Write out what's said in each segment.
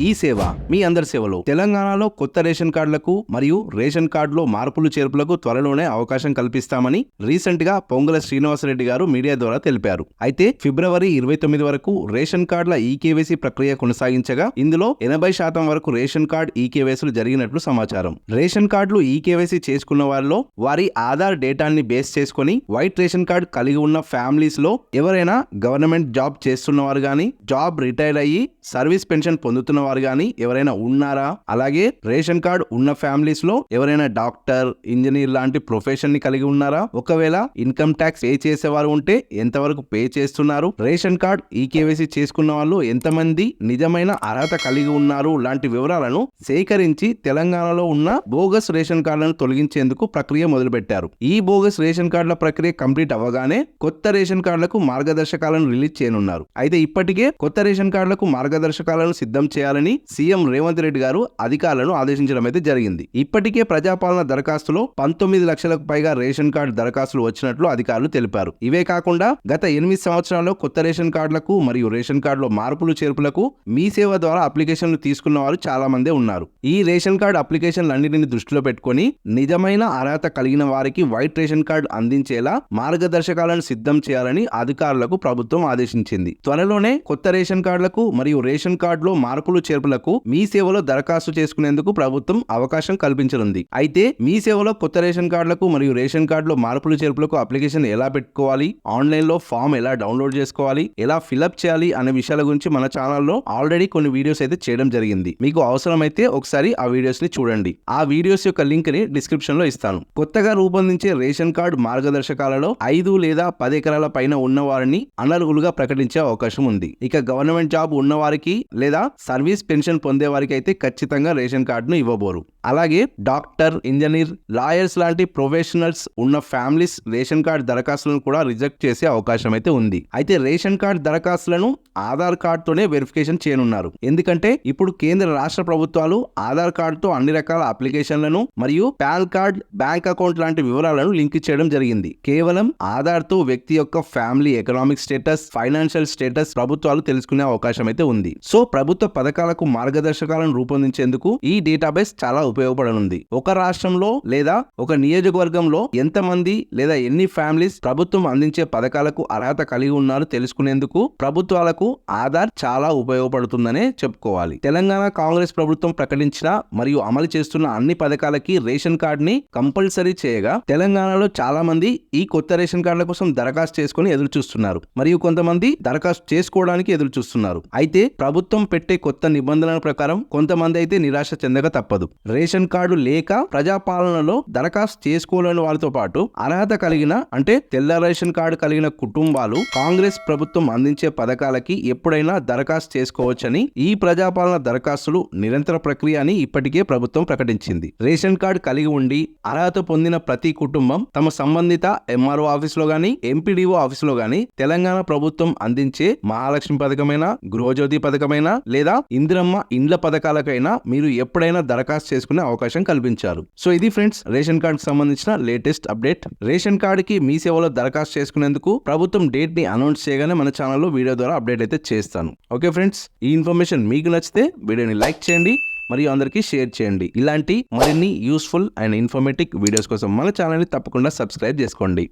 ఈ సేవ మీ అందరి సేవలో. తెలంగాణలో కొత్త రేషన్ కార్డులకు మరియు రేషన్ కార్డులో మార్పులు చేర్పులకు త్వరలోనే అవకాశం కల్పిస్తామని రీసెంట్గా పొంగుల శ్రీనివాసరెడ్డి గారు మీడియా ద్వారా తెలిపారు. అయితే ఫిబ్రవరి ఇరవై తొమ్మిది వరకు రేషన్ కార్డుల ఈకేవైసీ ప్రక్రియ కొనసాగించగా ఇందులో ఎనభై శాతం వరకు రేషన్ కార్డ్ ఈకేవైసీలు జరిగినట్లు సమాచారం. రేషన్ కార్డులు ఈకేవైసీ చేసుకున్న వారిలో వారి ఆధార్ డేటాని బేస్ చేసుకొని వైట్ రేషన్ కార్డ్ కలిగి ఉన్న ఫ్యామిలీస్లో ఎవరైనా గవర్నమెంట్ జాబ్ చేస్తున్నవారు గాని జాబ్ రిటైర్ అయ్యి సర్వీస్ పెన్షన్ పొందుతున్న వారు కానీ ఎవరైనా ఉన్నారా? అలాగే రేషన్ కార్డ్ ఉన్న ఫ్యామిలీస్లో ఎవరైనా డాక్టర్ ఇంజనీర్ లాంటి ప్రొఫెషన్ని కలిగి ఉన్నారా? ఒకవేళ ఇన్కమ్ ట్యాక్స్ పే చేసేవారు ఉంటే ఎంతవరకు పే చేస్తున్నారు? రేషన్ కార్డ్ ఈకేవైసీ చేసుకున్న వాళ్ళు ఎంతమంది నిజమైన అర్హత కలిగి ఉన్నారు? లాంటి వివరాలను సేకరించి తెలంగాణలో ఉన్న బోగస్ రేషన్ కార్డులను తొలగించేందుకు ప్రక్రియ మొదలుపెట్టారు. ఈ బోగస్ రేషన్ కార్డుల ప్రక్రియ కంప్లీట్ అవ్వగానే కొత్త రేషన్ కార్డులకు మార్గదర్శకాలను రిలీజ్ చేయనున్నారు. అయితే ఇప్పటికే కొత్త రేషన్ కార్డులకు మార్గదర్శకాలను సిద్ధం చేయాలని సీఎం రేవంత్ రెడ్డి గారు అధికారులను ఆదేశించడం అయితే జరిగింది. ఇప్పటికే ప్రజాపాలన దరఖాస్తులో పంతొమ్మిది లక్షలకు పైగా రేషన్ కార్డు దరఖాస్తులు వచ్చినట్లు అధికారులు తెలిపారు. ఇవే కాకుండా గత ఎనిమిది సంవత్సరాల్లో కొత్త రేషన్ కార్డులకు మరియు రేషన్ కార్డులో మార్పులు చేర్పులకు మీ సేవ ద్వారా అప్లికేషన్లు తీసుకున్న వారు చాలా మందే ఉన్నారు. ఈ రేషన్ కార్డు అప్లికేషన్లన్నింటినీ దృష్టిలో పెట్టుకొని నిజమైన అర్హత కలిగిన వారికి వైట్ రేషన్ కార్డు అందించేలా మార్గదర్శకాలను సిద్ధం చేయాలని అధికారులకు ప్రభుత్వం ఆదేశించింది. త్వరలోనే కొత్త రేషన్ కార్డులకు మరియు రేషన్ కార్డులో మార్పులు చేర్పులకు మీ సేవలో దరఖాస్తు చేసుకునేందుకు ప్రభుత్వం అవకాశం కల్పించనుంది. అయితే మీ సేవలో కొత్త రేషన్ కార్డులకు మరియు రేషన్ కార్డులో మార్పులు చేర్పులకు అప్లికేషన్ ఎలా పెట్టుకోవాలి? ఆన్లైన్లో ఫామ్ ఎలా డౌన్లోడ్ చేసుకోవాలి? ఎలా ఫిలప్ చేయాలి? అనే విషయాల గురించి మన ఛానల్లో ఆల్రెడీ కొన్ని వీడియోస్ అయితే చేయడం జరిగింది. మీకు అవసరమైతే ఒకసారి ఆ వీడియోస్ని చూడండి. ఆ వీడియోస్ యొక్క లింక్ని డిస్క్రిప్షన్లో ఇస్తాను. కొత్తగా రూపొందించే రేషన్ కార్డు మార్గదర్శకాలలో ఐదు లేదా పది ఎకరాల పైన ఉన్న వారిని అనర్హులుగా ప్రకటించే అవకాశం ఉంది. ఇక గవర్నమెంట్ జాబ్ ఉన్నవారికి లేదా సర్వీస్ పెన్షన్ పొందే వారికి అయితే ఖచ్చితంగా రేషన్ కార్డును ఇవ్వబోరు. అలాగే డాక్టర్ ఇంజనీర్ లాయర్స్ లాంటి ప్రొఫెషనల్స్ ఉన్న ఫ్యామిలీస్ రేషన్ కార్డు దరఖాస్తులను కూడా రిజెక్ట్ చేసే అవకాశం అయితే ఉంది. అయితే రేషన్ కార్డు దరఖాస్తులను ఆధార్ కార్డుతోనే వెరిఫికేషన్ చేయనున్నారు. ఎందుకంటే ఇప్పుడు కేంద్ర రాష్ట్ర ప్రభుత్వాలు ఆధార్ కార్డుతో అన్ని రకాల అప్లికేషన్లను మరియు పాన్ కార్డ్ బ్యాంక్ అకౌంట్ లాంటి వివరాలను లింక్ చేయడం జరిగింది. కేవలం ఆధార్తో వ్యక్తి యొక్క family economic status financial status ప్రభుత్వాలు తెలుసుకునే అవకాశం అయితే ఉంది. సో ప్రభుత్వ పథకాలకు మార్గదర్శకాలను రూపొందించేందుకు ఈ డేటాబేస్ చాలా ఉపయోగపడనుంది. ఒక రాష్ట్రంలో లేదా ఒక నియోజకవర్గంలో ఎంతమంది లేదా ఎన్ని ఫ్యామిలీస్ ప్రభుత్వం అందించే పథకాలకు అర్హత కలిగి ఉన్నారో తెలుసుకునేందుకు ప్రభుత్వాలకు ఆధార్ చాలా ఉపయోగపడుతుందనే చెప్పుకోవాలి. తెలంగాణ కాంగ్రెస్ ప్రభుత్వం ప్రకటించిన మరియు అమలు చేస్తున్న అన్ని పథకాలకి రేషన్ కార్డుని కంపల్సరీ చేయగా తెలంగాణలో చాలా మంది ఈ కొత్త రేషన్ కార్డుల కోసం దరఖాస్తు చేసుకుని ఎదురు చూస్తున్నారు మరియు కొంతమంది దరఖాస్తు చేసుకోవడానికి ఎదురు చూస్తున్నారు అయితే ప్రభుత్వం పెట్టే కొత్త నిబంధనల ప్రకారం కొంతమంది అయితే నిరాశ చెందక తప్పదు. రేషన్ కార్డు లేక ప్రజాపాలనలో దరఖాస్తు చేసుకోలేని వారితో పాటు అర్హత కలిగిన అంటే తెల్ల రేషన్ కార్డు కలిగిన కుటుంబాలు కాంగ్రెస్ ప్రభుత్వం అందించే పథకాలకి ఎప్పుడైనా దరఖాస్తు చేసుకోవచ్చని ఈ ప్రజాపాలన దరఖాస్తులు నిరంతర ప్రక్రియ అని ఇప్పటికే ప్రభుత్వం ప్రకటించింది. రేషన్ కార్డు కలిగి ఉండి అర్హత పొందిన ప్రతి కుటుంబం తమ సంబంధిత ఎంఆర్ఓ ఆఫీసులో గాని ఎంపీడీఓ ఆఫీసులో గాని తెలంగాణ ప్రభుత్వం అందించే మహాలక్ష్మి పథకమైనా గృహజ్యోతి పథకమైనా లేదా ఇందిరమ్మ ఇండ్ల పథకాలకైనా మీరు ఎప్పుడైనా దరఖాస్తు చేసుకునే అవకాశం కల్పించారు. సో ఇది ఫ్రెండ్స్ రేషన్ కార్డుకి సంబంధించిన లేటెస్ట్ అప్డేట్. రేషన్ కార్డుకి మీ సేవలో దరఖాస్తు చేసుకునేందుకు ప్రభుత్వం డేట్ని అనౌన్స్ చేయగానే మన ఛానల్లో వీడియో ద్వారా అప్డేట్ అయితే చేస్తాను. ఓకే ఫ్రెండ్స్ ఈ ఇన్ఫర్మేషన్ మీకు నచ్చితే వీడియోని లైక్ చేయండి మరియు అందరికీ షేర్ చేయండి. ఇలాంటి మరిన్ని యూస్ఫుల్ అండ్ ఇన్ఫర్మేటివ్ వీడియోస్ కోసం మన ఛానల్ని తప్పకుండా సబ్స్క్రైబ్ చేసుకోండి.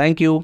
Thank you.